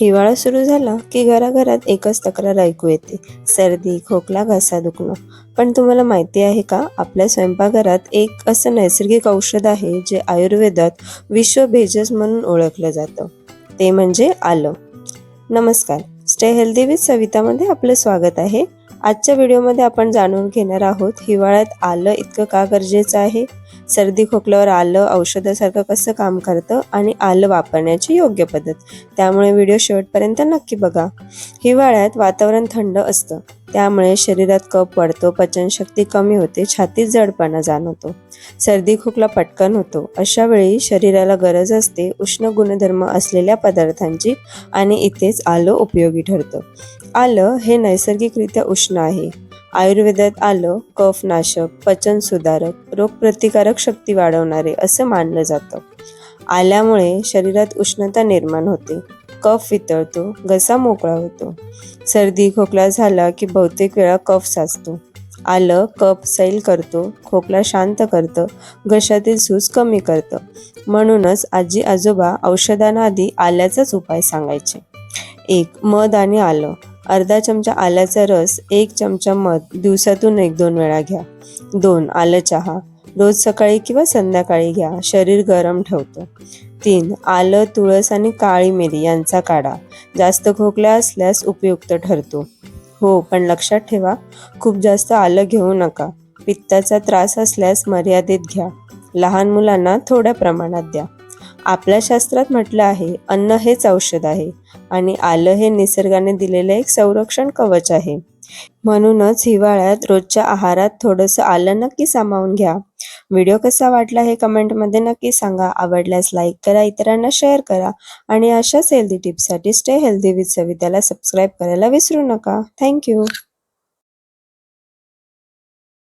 हिवाळा सुरू झाला की घराघरात एकच तक्रार ऐकू येते. सर्दी खोकला घसा दुखणं. पण तुम्हाला माहिती आहे का आपल्या स्वयंपाकघरात एक असं नैसर्गिक औषध आहे जे आयुर्वेदात विश्व भेजस म्हणून ओळखलं जातं. ते म्हणजे आलं. नमस्कार. स्टे हेल्दी विथ सवितामध्ये आपलं स्वागत आहे. आजच्या व्हिडिओमध्ये आपण जाणून घेणार आहोत हिवाळ्यात आलं इतकं का गरजेचं आहे? सर्दी खोकल्यावर आलं औषधासारखं कसं काम करतं आणि आलं वापरण्याची योग्य पद्धत? त्यामुळे व्हिडिओ शेवटपर्यंत नक्की बघा. हिवाळ्यात वातावरण थंड असतं. त्यामुळे शरीरात कफ वाढतो पचनशक्ती कमी होते छातीत जडपणा जाणवतो सर्दी खोकला पटकन होतो. अशा वेळी शरीराला गरज असते उष्ण गुणधर्म असलेल्या पदार्थांची आणि इथेच आलं उपयोगी ठरतं. आलं हे नैसर्गिकरित्या उष्ण आहे. आयुर्वेदात आलं कफनाशक पचन सुधारक रोगप्रतिकारक शक्ती वाढवणारे असं मानलं जातं. आल्यामुळे शरीरात उष्णता निर्माण होते. कफ वितळतो घसा मोकळा होतो. सर्दी खोकला झाला की बहुतेक वेळा कफ साचतो. आलं कप सैल करतो खोकला शांत करतं घशातील सूज कमी करतं. म्हणूनच आजी आजोबा औषधांआधी आल्याचाच उपाय सांगायचे. एक मध आणि आलं. अर्धा चमचा आल्याचा रस एक चमचा मध. दिवसातून एक दोन वेळा घ्या. दोन आलं चहा. रोज सकाळी किंवा संध्याकाळी घ्या. शरीर गरम ठेवतं. तीन आलं तुळस आणि काळी मिरी यांचा काढा. जास्त खोकला असल्यास उपयुक्त ठरतो. हो पण लक्षात ठेवा खूप जास्त आलं घेऊ नका. पित्ताचा त्रास असल्यास मर्यादित घ्या. लहान मुलांना थोड्या प्रमाणात द्या. आपल्या शास्त्रात म्हटलं आहे अन्न हेच औषध आहे आणि आलं हे निसर्गाने दिलेलं एक संरक्षण कवच आहे. म्हणूनच हिवाळ्यात रोजच्या आहारात थोडंसं आलं नक्की सामावून घ्या. व्हिडिओ कसा वाटला हे कमेंटमध्ये नक्की सांगा. आवडल्यास लाईक करा इतरांना शेअर करा आणि अशाच हेल्दी टिप्ससाठी स्टे हेल्दी विथ सविताला सबस्क्राईब करायला विसरू नका. थँक्यू